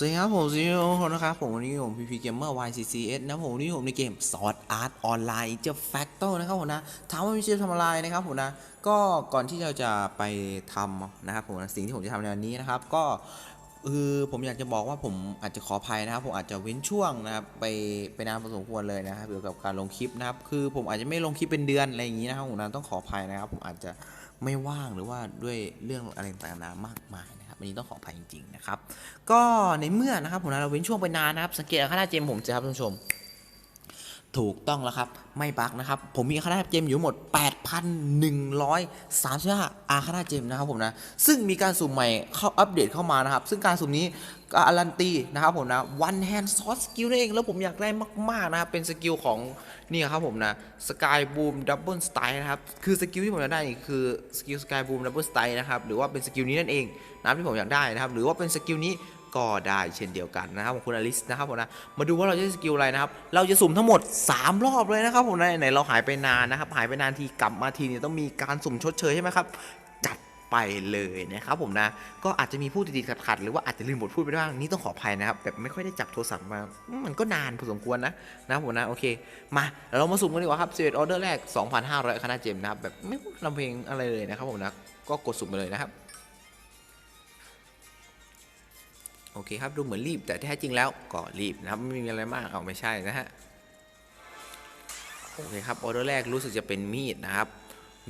สวัสดีครับผมซีโอนะครับผมวันนี้ผม PP Gamer YCCS นะผมวันนี้ผมในเกม Sword Art Online เจอ Factor นะครับผมนะถามว่ามีชื่อทำอะไรนะครับผมนะก็ก่อนที่เราจะไปทำนะครับผมนะสิ่งที่ผมจะทำในวันนี้นะครับ ก็คือผมอยากจะบอกว่าผมอาจจะขออภัยนะครับ ผมอาจจะเว้นช่วงนะครับไปไปนานพอสมควรเลยนะครับเกี่ยวกับการลงคลิปนะครับ คือผมอาจจะไม่ลงคลิปเป็นเดือนอะไรอย่างนี้นะครับผมนะต้องขออภัยนะครับ ผมอาจจะไม่ว่างหรือว่าด้วยเรื่องอะไรต่างๆมากมายนะ วันนี้ต้องขออภัยจริงๆนะครับ ก็ในเมื่อนะครับผมนะเราเว้นช่วงไปนานนะครับ สังเกตค่าหน้าเจมผมจะครับท่านผู้ชม ถูกต้องแล้วครับ ไม่บักนะครับ ผมมีค่าหน้าเจมอยู่หมด 8,135อาคาหน้าเจมนะครับผมนะ ซึ่งมีการสุ่มใหม่เข้าอัปเดตเข้ามานะครับ ซึ่งการสุ่มนี้ การันตีนะครับผมนะ one hand shot skill นั่นเอง แล้วผมอยากได้มาก ๆ นะครับ เป็นสกิลของนี่ครับผมนะ sky boom double style นะครับ คือสกิลที่ผมอยากได้คือสกิล sky boom double style นะครับ หรือว่าเป็นสกิลนี้นั่นเองนะครับที่ผมอยากได้นะครับ หรือว่าเป็นสกิลนี้ก็ได้เช่นเดียวกันนะครับของคุณอลิสนะครับผมนะมาดูว่าเราจะสกิลอะไรนะครับ เราจะสุ่มทั้งหมด 3 รอบเลยนะครับผมนะไหนเราหายไปนานนะครับ หายไปนานทีกลับมาทีเนี่ยต้องมีการสุ่มชดเชยใช่ไหมครับ ไปเลยนะครับผมนะ ก็อาจจะมีพูดติดๆขัดๆหรือว่าอาจจะลืมบทพูดไปบ้างนี่ต้องขออภัยนะครับแบบไม่ค่อยได้จับโทรศัพท์มามันก็นานพอสมควรนะนะครับผมนะโอเค มาเรามาสุ่มกันดีกว่าครับ11ออเดอร์แรก 2,500คณะเจมนะครับแบบไม่ต้องลำเพลงอะไรเลยนะครับผมนะก็กดสุ่มไปเลยนะครับโอเคครับดูเหมือนรีบแต่แท้จริงแล้วก็รีบนะครับไม่มีอะไรมากเอาไม่ใช่นะฮะโอเคครับออเดอร์แรกรู้สึกจะเป็นมีดนะครับ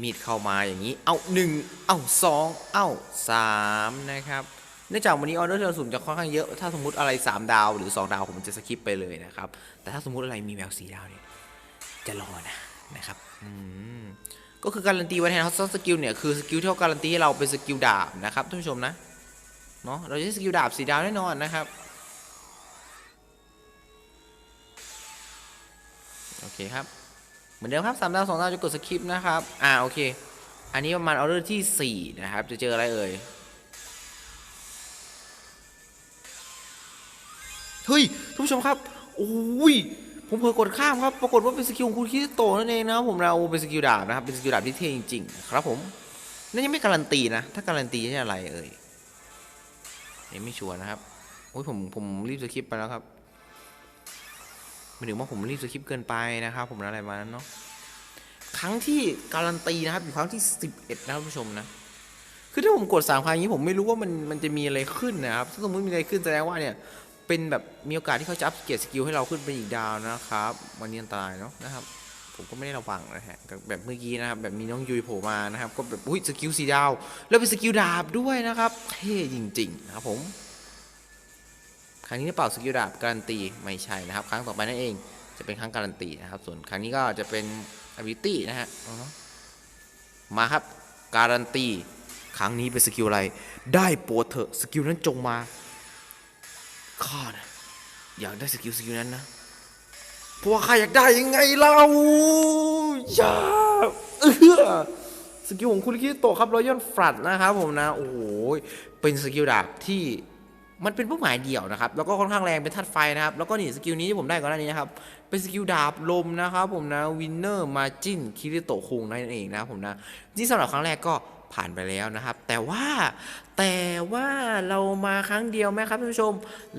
มีดเข้ามาอย่างนี้ เอาหนึ่งเอาสองเอาสามนะครับ เนื่องจากวันนี้ออเดอร์ที่เราสุ่มจะค่อนข้างเยอะ ถ้าสมมติอะไร 3 ดาวหรือ 2 ดาวผมจะสคิปไปเลยนะครับ แต่ถ้าสมมติอะไรมีแววสีดาวเนี่ย จะรอนะนะครับ อืม ก็คือการันตีวันแทนฮอตสกิลเนี่ยคือสกิลที่เขาการันตีให้เราเป็นสกิลดาบนะครับท่านผู้ชมนะ เนาะเราจะใช้สกิลดาบสีดาวแน่นอนนะครับ โอเคครับ เหมือนเดิมครับสามดาวสองดาวจะกดสคริปต์นะครับ อ่าโอเค อันนี้ประมาณออเดอร์ที่ 4 นะครับ จะเจออะไรเอ่ย เฮ้ยท่านผู้ชมครับโอ้ยผมเผลอกดข้ามครับ ปรากฏว่าเป็นสกิลของคุณคิสโตนั่นเองนะครับผมนะโอ้เป็นสกิลดาบนะครับ เป็นสกิลดาบที่เท่จริงๆครับผมนั่นยังไม่การันตีนะ ถ้าการันตีใช่อะไรเอ่ยยังไม่ชัวร์นะครับโอ้ยผมผมรีบสคริปต์ไปแล้วครับ ไม่ถึงว่าผมรีบสคริปต์เกินไปนะครับ ผมอะไรมานั้นเนาะครั้งที่การันตีนะครับอยู่ครั้งที่ 11 นะครับผู้ชมนะคือถ้าผมกดสามครั้งอย่างนี้ผมไม่รู้ว่ามันมันจะมีอะไรขึ้นนะครับถ้าสมมติมีอะไรขึ้นแสดงว่าเนี่ยเป็นแบบมีโอกาสที่เขาจะอัพเกรดสกิลให้เราขึ้นเป็นอีกดาวนะครับวันนี้อันตรายเนาะนะครับ ผมก็ไม่ได้ระวังนะฮะแบบเมื่อกี้นะครับแบบมีน้องยุยโผล่มานะครับ ก็แบบอุ้ยสกิลสีดาว แล้วเป็นสกิลดาบด้วยนะครับเท่จริงๆนะครับผม ครั้งนี้เป่าสกิลดาบการันตีไม่ใช่นะครับ ครั้งต่อไปนั่นเองจะเป็นครั้งการันตีนะครับ ส่วนครั้งนี้ก็จะเป็น ability นะฮะมาครับการันตีครั้งนี้เป็นสกิลอะไร ได้โปรดเถอะสกิลนั้นจงมาข้านะอยากได้สกิลสกิลนั้นนะเพราะว่าข้าอยากได้ยังไงเล่าอย่าเออสกิลของคุณคิโตะครับรอยัลฟลัดนะครับผมนะ โอ้โหเป็นสกิลดาบที่ มันเป็นเป้าหมายเดี่ยวนะครับ แล้วก็ค่อนข้างแรงเป็นธาตุไฟนะครับ แล้วก็นี่สกิลนี้ที่ผมได้ก่อนหน้านี้นะครับ เป็นสกิลดาบลมนะครับผมนะวินเนอร์มาจินคิริโตะคุงนั่นเองนะครับผมนะที่สำหรับครั้งแรกก็ผ่านไปแล้วนะครับ แต่ว่าแต่ว่าเรามาครั้งเดียวไหมครับท่านผู้ชม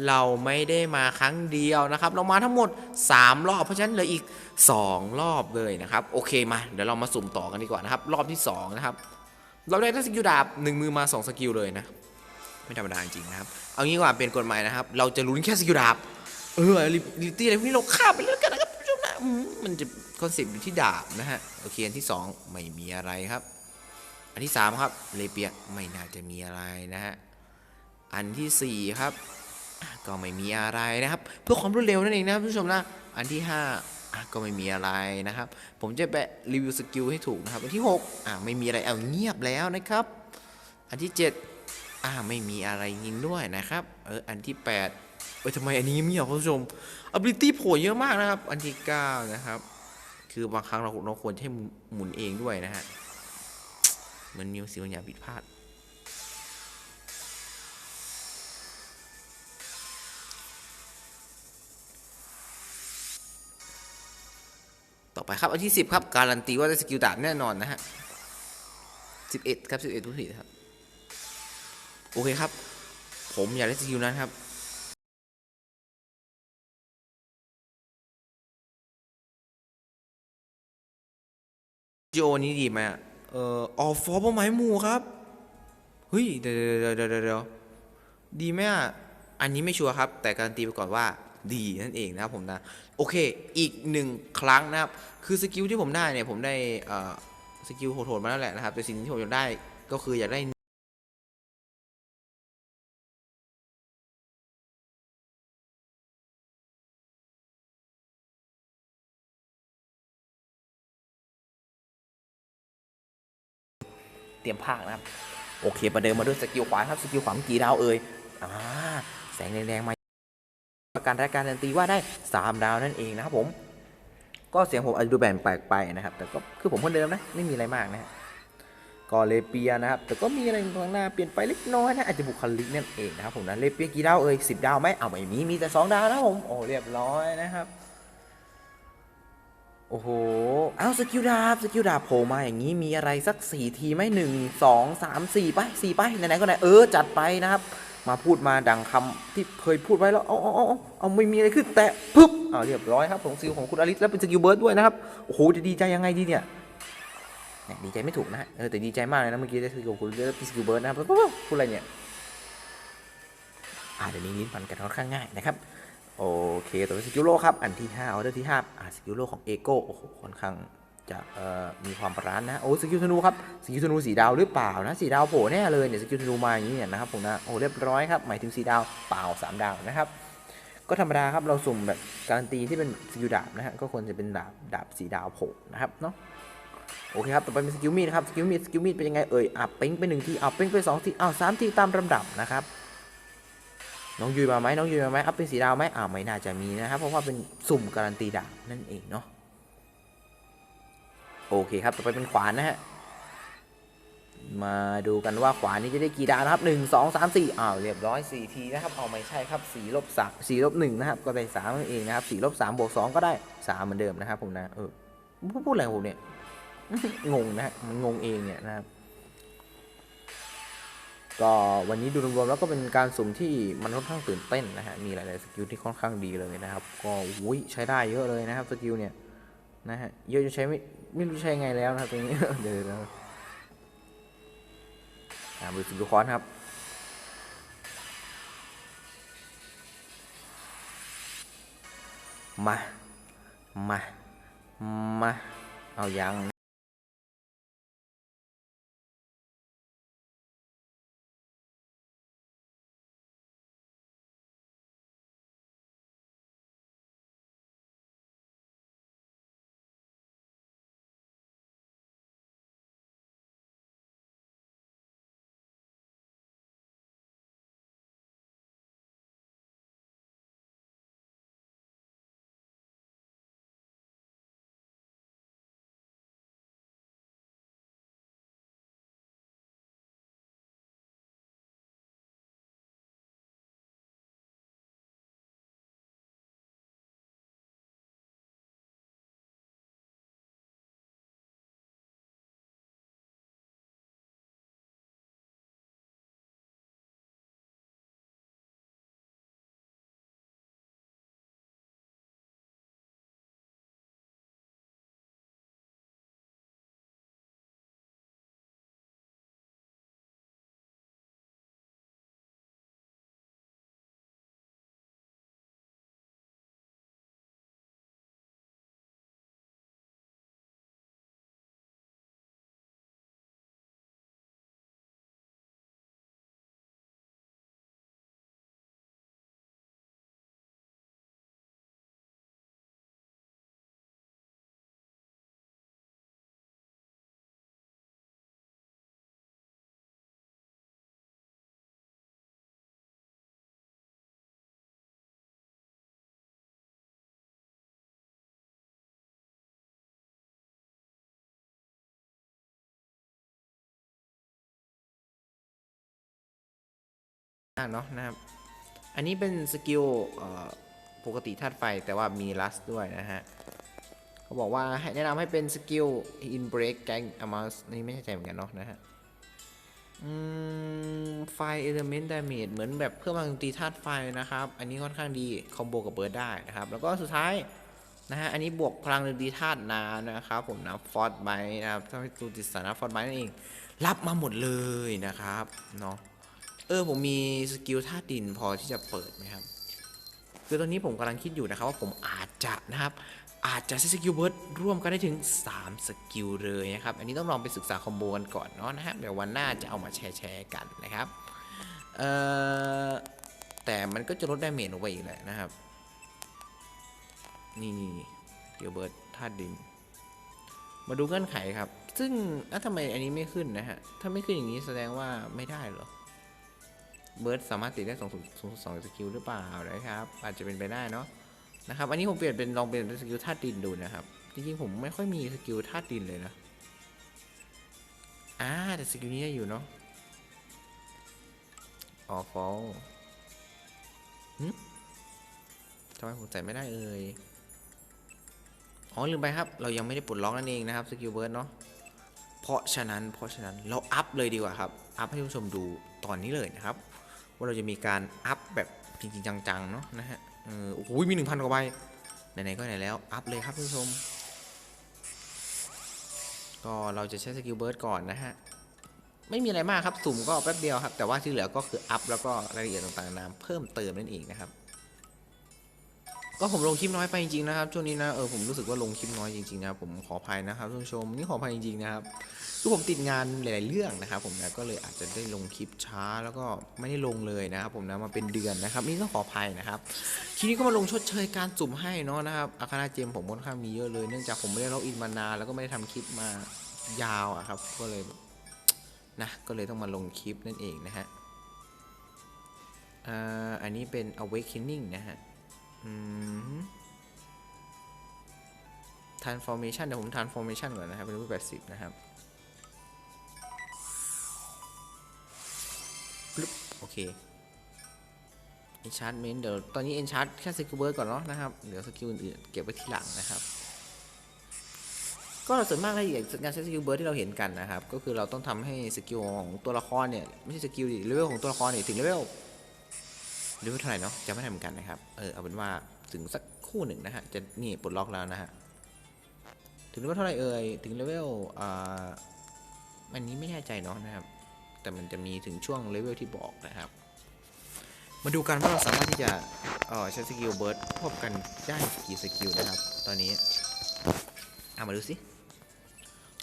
เราไม่ได้มาครั้งเดียวนะครับ เรามาทั้งหมด 3 รอบเพราะฉะนั้นเหลืออีก 2 รอบเลยนะครับ โอเคมาเดี๋ยวเรามาสุ่มต่อกันดีกว่านะครับ รอบที่2นะครับเราได้ทั้งสกิลดาบหนึ่งมือมา 2 สกิลเลยนะ ไม่ธรรมดาจริงนะครับ เอางี้ว่าเป็นกฎหมายนะครับ เราจะลุ้นแค่สกิลดาบ เออลิตี้อะไรพวกนี้เราข้ามไปเลยกันนะครับผู้ชมนะมันจะคอนเซปต์อยู่ที่ดาบนะฮะ โอเค อันที่ 2 ไม่มีอะไรครับ อันที่ 3 ครับ เลเปียไม่น่าจะมีอะไรนะฮะ อันทีสี่4 ครับ ก็ไม่มีอะไรนะครับ เพื่อความรวดเร็วนั่นเองนะครับผู้ชมนะ อันที่ 5ก็ไม่มีอะไรนะครับ ผมจะไปรีวิวสกิลให้ถูกนะครับ อันที่ 6 อะไม่มีอะไรเอาเงียบแล้วนะครับ อันที่ 7 อ่าไม่มีอะไรยิงด้วยนะครับ เอออันที่8เอ้ยทำไมอันนี้เงียบคุณผู้ชม ability โผล่เยอะมากนะครับ อันที่ 9 นะครับ คือบางครั้งเราเราควรให้หมุนเองด้วยนะฮะเหมือนมีสิ่งบางอย่างผิดพลาด ต่อไปครับ อันที่ 10 ครับ การันตีว่าได้สกิลดาบแน่นอนนะฮะ 11 ครับ 11ทุกทีครับ โอเคครับ ผมอยากได้สกิลนั้นครับจีโอนี้ดีไหมเอ่อออฟฟอร์เปไม้หมูครับ เฮ้ยเดี๋ยวเดี๋ยวเดี๋ยวเดี๋ยวดีไหมอะ อันนี้ไม่ชัวร์ครับ แต่การันตีไปก่อนว่าดีนั่นเองนะครับผมนะ โอเค อีกหนึ่งครั้งนะครับ คือสกิลที่ผมได้เนี่ย ผมได้สกิลโหดๆมาแล้วแหละนะครับ แต่สิ่งที่ผมอยากได้ก็คืออยากได้ เตรียมภาคนะครับ โอเคประเดิมมาด้วยสกิลขวาครับสกิลขวามกี่ดาวเอ่ยอ่าแสงแดงๆมาประกันรายการการันตีว่าได้ 3 ดาวนั่นเองนะครับผม ก็เสียงผมอาจจะดูแบ่งแปลกไปนะครับ แต่ก็คือผมคนเดิมนะไม่มีอะไรมากนะฮะก็เลเปียนะครับ แต่ก็มีอะไรข้างหน้าเปลี่ยนไปเล็กน้อยนะอาจจะบุคลิกนั่นเองนะครับผมนะเลเปียกี่ดาวเอ่ยสิดาวไหมเอาไม่มีมีแต่ 2 ดาวนะผมโอ้เรียบร้อยนะครับ โอ้โห เอาสกิลดาบสกิลดาบโผล่มาอย่างนี้มีอะไรสักสี่ทีไหมหนึ่งสองสามสี่ไปสี่ไปไหนๆก็ไหนเออจัดไปนะครับ มาพูดมาดังคำที่เคยพูดไว้แล้วเอาเอาเอาเอาเอาไม่มีอะไรขึ้นแตะปึ๊บเอาเรียบร้อยครับของสกิลของคุณอลิสแล้วเป็นสกิลเบิร์ดด้วยนะครับโอ้โหจะดีใจยังไงดีเนี่ยดีใจไม่ถูกนะเออแต่ดีใจมากเลยนะเมื่อกี้ได้สกิลคุณแล้วเป็นสกิลเบิร์ดนะครับปุ๊บปุ๊บพูดอะไรเนี่ยอ่าเดี๋ยวนี้ลิ้นพันกันค่อนข้างง่ายนะครับ โอเคต่อไปสกิลโลครับ อันที่5ออเดอร์ที่5อ่าสกิลโลของเอโก้โอ้โหค่อนข้างจะเอ่อมีความปรานนะ โอ้สกิลธนูครับสกิลธนูสีดาวหรือเปล่านะสีดาวโผล่แน่เลยเนี่ยสกิลธนูมาอย่างนี้เนี่ยนะครับผมนะโอ้เรียบร้อยครับหมายถึงสีดาวเปล่า 3 ดาวนะครับ ก็ธรรมดาครับเราสุ่มแบบการันตีที่เป็นสกิลดาบนะฮะก็ควรจะเป็นดาบดาบสีดาวโผล่นะครับเนาะโอเคครับต่อไปเป็นสกิลมีดครับสกิลมีดสกิลมีดเป็นยังไงเอ่ยอะเป้งไปหนึ่งทีอะเป้งไปสองทีอ้าวสามทีตามลำดับนะครับ น้องยุยมาไหมน้องยุยมาไหมอัพเป็นสีดาวไหมอ่าไม่น่าจะมีนะครับ เพราะว่าเป็นสุ่มการันตีดาวนั่นเองเนาะโอเคครับต่อไปเป็นขวานนะฮะมาดูกันว่าขวานนี้จะได้กี่ดาวนะครับหนึ่งสองสามสี่อ้าวเรียบร้อยสี่ทีนะครับ เอาไม่ใช่ครับสี่ลบสามสี่ลบหนึ่งนะครับ ก็ได้สามนั่นเองนะครับสี่ลบสามบวกสองก็ได้สามเหมือนเดิมนะครับผมนะ เออพูดอะไรผมเนี่ย งงนะฮะมันงงเองเนี่ยนะครับ ก็วันนี้ดูรวมๆแล้วก็เป็นการสุ่มที่มันค่อนข้างตื่นเต้นนะฮะ มีหลายๆสกิลที่ค่อนข้างดีเลยนะครับ ก็อุ้ยใช้ได้เยอะเลยนะครับสกิลเนี่ยนะฮะ เยอะจะใช้ไม่ไม่รู้ใช้ไงแล้วนะครับตรงนี้ เดี๋ยวเดี๋ยวอ่าดูสกิลคอนครับ มา มา มา เอายังากเนาะนะครับ อันนี้เป็นสกิลปกติธาตุไฟแต่ว่ามีลัสด้วยนะฮะเขาบอกว่าแนะนำให้เป็นสกิล in break gang amount นี่ไม่แน่ใจเหมือนกันเนาะนะฮะไฟ element damage เหมือนแบบเพิ่มพลังตีธาตุไฟนะครับ อันนี้ค่อนข้างดี คอมโบกับเบิร์ดได้นะครับ แล้วก็สุดท้ายนะฮะ อันนี้บวกพลังตีธาตุนานะครับผมนะฟอร์ดไบนะครับถ้าให้ตูติดสานะฟอร์ดไบนั่นเอง รับมาหมดเลยนะครับเนาะ เออผมมีสกิลธาตุดินพอที่จะเปิดไหมครับ คือตอนนี้ผมกำลังคิดอยู่นะครับว่าผมอาจจะนะครับ อาจจะใช้สกิลเบิร์ดร่วมกันได้ถึง 3 สกิลเลยนะครับ อันนี้ต้องลองไปศึกษาคอมโบกันก่อนเนาะนะฮะเดี๋ยววันหน้าจะเอามาแชร์แชร์กันนะครับเอ่อแต่มันก็จะลดดาเมจลงไปอีกแหละนะครับ นี่สกิลเบิร์ดธาตุดิน มาดูเงื่อนไขครับ ซึ่งอะทำไมอันนี้ไม่ขึ้นนะฮะถ้าไม่ขึ้นอย่างนี้แสดงว่าไม่ได้เหรอ เบิร์ดสามารถติดได้สองสองสองสกิลหรือเปล่านะครับ อาจจะเป็นไปได้เนาะนะครับ อันนี้ผมเปลี่ยนเป็นลองเปลี่ยนเป็นสกิลธาตุดินดูนะครับ จริงๆผมไม่ค่อยมีสกิลธาตุดินเลยนะอ่าแต่สกิลนี้ได้อยู่เนาะออฟอลหึทำไมผมใส่ไม่ได้เอ่ย อ๋อลืมไปครับ เรายังไม่ได้ปลดล็อกนั่นเองนะครับสกิลเบิร์ดเนาะ เพราะฉะนั้นเพราะฉะนั้นเราอัพเลยดีกว่าครับ อัพให้ผู้ชมดูตอนนี้เลยนะครับ ว่าเราจะมีการอัพแบบจริงๆจังๆเนาะนะฮะเออโอ้โหมีหนึ่งพันกว่าใบไหนๆก็ไหนแล้วอัพเลยครับท่านผู้ชม ก็เราจะใช้สกิลเบิร์ดก่อนนะฮะไม่มีอะไรมากครับ สุ่มก็แป๊บเดียวครับ แต่ว่าที่เหลือก็คืออัพแล้วก็รายละเอียดต่างๆนามเพิ่มเติมนั่นเองนะครับ ก็ผมลงคลิปน้อยไปจริงๆนะครับช่วงนี้นะเออผมรู้สึกว่าลงคลิปน้อยจริงๆนะผมขออภัยนะครับท่านผู้ชมนี่ขออภัยจริงๆนะครับคือผมติดงานหลาย ๆ เรื่องนะครับผมนะก็เลยอาจจะได้ลงคลิปช้าแล้วก็ไม่ได้ลงเลยนะครับผมนะมาเป็นเดือนนะครับนี่ต้องขออภัยนะครับทีนี้ก็มาลงชดเชยการสุ่มให้เนาะนะครับอาคาราเจมผมค่อนข้างมีเยอะเลยเนื่องจากผมไม่ได้ล็อกอินมานานแล้วก็ไม่ได้ทำคลิปมายาวอะครับก็เลยนะก็เลยต้องมาลงคลิปนั่นเองนะฮะอ่าอันนี้เป็น awakening นะฮะ transformation เดี๋ยวผม transformation ก่อนนะครับ เป็นรูปแบบสิบนะครับปึ๊บโอเค enchantment เดี๋ยวตอนนี้ enchant แค่สกิลเบิร์ดก่อนเนาะนะครับ เดี๋ยวสกิลอื่นๆ เก็บไว้ทีหลังนะครับ ก็ส่วนมากรายละเอียดการใช้สกิลเบิร์ดที่เราเห็นกันนะครับ ก็คือเราต้องทำให้สกิลของตัวละครเนี่ย ไม่ใช่สกิลดิเลเวลของตัวละครเนี่ยถึงเลเวล เลเวลเท่าไหร่เนาะจะไม่ได้เหมือนกันนะครับ เออเอาเป็นว่าถึงสักคู่หนึ่งนะฮะ จะนี่ปลดล็อกแล้วนะฮะ ถึงเลเวลเท่าไหร่เอ่ย ถึงเลเวลอ่าอันนี้ไม่แน่ใจเนาะนะครับ แต่มันจะมีถึงช่วงเลเวลที่บอกนะครับ มาดูกันว่าเราสามารถที่จะเออใช้สกิลเบิร์ดควบกันได้กี่สกิลนะครับ ตอนนี้เอามาดูสิ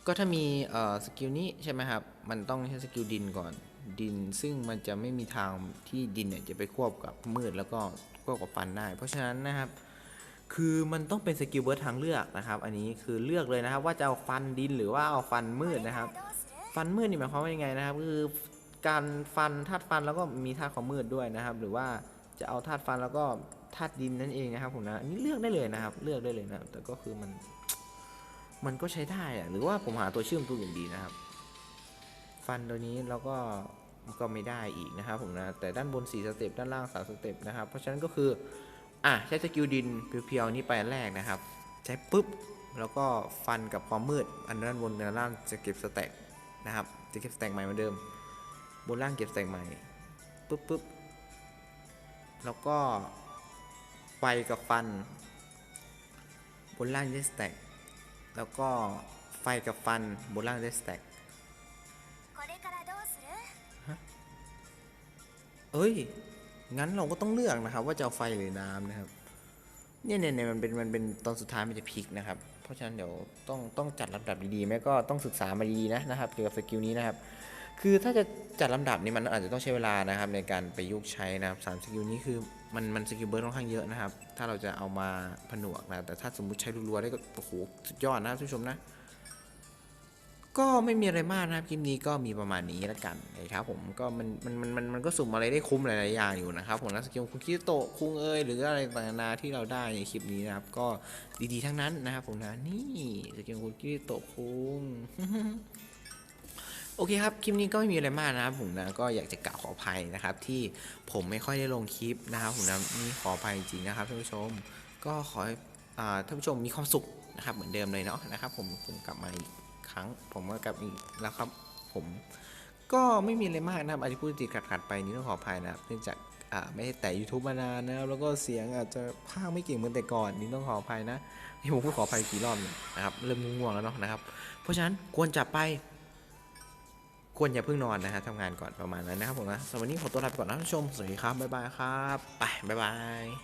ก็ถ้ามีเอ่อสกิลนี้ใช่ไหมครับ มันต้องใช้สกิลดินก่อน ดิน ซึ่งมันจะไม่มีทางที่ดินเนี่ยจะไปควบกับมืดแล้วก็ควบกับฟันได้ เพราะฉะนั้นนะครับ คือมันต้องเป็นสกิลเบิร์ดทางเลือกนะครับ อันนี้คือเลือกเลยนะครับ ว่าจะเอาฟันดินหรือว่าเอาฟันมืดนะครับ ฟันมืดนี่หมายความว่ายังไงนะครับ คือการฟันธาตุฟันแล้วก็มีธาตุของมืดด้วยนะครับ หรือว่าจะเอาธาตุฟันแล้วก็ธาตุดินนั่นเองนะครับผมนะอันนี้เลือกได้เลยนะครับ เลือกได้เลยนะแต่ก็คือมัน มันก็ใช้ได้อะหรือว่าผมหาตัวเชื่อมตัวอื่นดีนะครับ ฟันตัวนี้แล้วก็ก็ไม่ได้อีกนะครับผมนะแต่ด้านบน 4 สเต็ปด้านล่าง 3 สเต็ปนะครับเพราะฉะนั้นก็คืออะใช้สกิลดินเพียวๆนี่ไปแรกนะครับ ใช้ปุ๊บแล้วก็ฟันกับความมืด อันด้านบนด้านล่างจะเก็บสแต็กนะครับจะเก็บสแต็กใหม่เหมือนเดิม บนล่างเก็บสแต็กใหม่ปุ๊บปุ๊บแล้วก็ไฟกับฟัน บนล่างได้สแต็กแล้วก็ไฟกับฟันบนล่างได้สแต็ก เอ้ย งั้นเราก็ต้องเลือกนะครับ ว่าจะเอาไฟหรือน้ำนะครับ เนี่ยเนี่ยเนี่ยมันเป็นมันเป็นตอนสุดท้ายมันจะพลิกนะครับ เพราะฉะนั้นเดี๋ยวต้องต้องจัดลำดับดีๆแม่ก็ต้องศึกษามาดีนะนะครับเกี่ยวกับสกิลนี้นะครับ คือถ้าจะจัดลำดับนี่มันอาจจะต้องใช้เวลานะครับ ในการไปยุกใช้นะครับสามสกิลนี้คือมันมันสกิลเบิร์ดค่อนข้างเยอะนะครับ ถ้าเราจะเอามาผนวกนะแต่ถ้าสมมุติใช้รัวๆได้ก็โอ้โหสุดยอดนะท่านผู้ชมนะ ก็ไม่มีอะไรมากนะครับคลิปนี้ก็มีประมาณนี้แล้วกันนะครับผมก็มันมันมันมันมันก็สุ่มอะไรได้คุ้มหลายๆอย่างอยู่นะครับผมนะสกิลคุณคิโตะคุงเอยหรืออะไรต่างๆนาที่เราได้ในคลิปนี้นะครับก็ดีๆทั้งนั้นนะครับผมนะนี่สกิลคุณคิโตะคุงโอเคครับ คลิปนี้ก็ไม่มีอะไรมากนะครับผมนะก็อยากจะกล่าวขออภัยนะครับ ที่ผมไม่ค่อยได้ลงคลิปนะครับผมนะนี่ขออภัยจริงนะครับท่านผู้ชม ก็ขอให้ท่านผู้ชมมีความสุขนะครับเหมือนเดิมเลยเนาะนะครับผมผมกลับมาอีก ครั้ง ผมก็กลับอีกแล้วครับ ผมก็ไม่มีอะไรมากนะครับอาจจะพูดติดขัดๆไปนี่ต้องขออภัยนะครับเนื่องจากไม่ได้แต่ YouTube มานานนะครับแล้วก็เสียงอาจจะพากไม่เก่งเหมือนแต่ก่อนนี่ต้องขออภัยนะที่ผมพูดขออภัยกี่รอบนะครับเริ่มง่วงแล้วเนาะนะครับ เพราะฉะนั้นควรจะไป ควรอย่าเพิ่งนอนนะฮะทำงานก่อนประมาณนั้นนะครับผมนะสำหรับวันนี้ขอตัวลาไปก่อนนะท่านผู้ชมสวัสดีครับบ๊ายบายครับไปบ๊ายบาย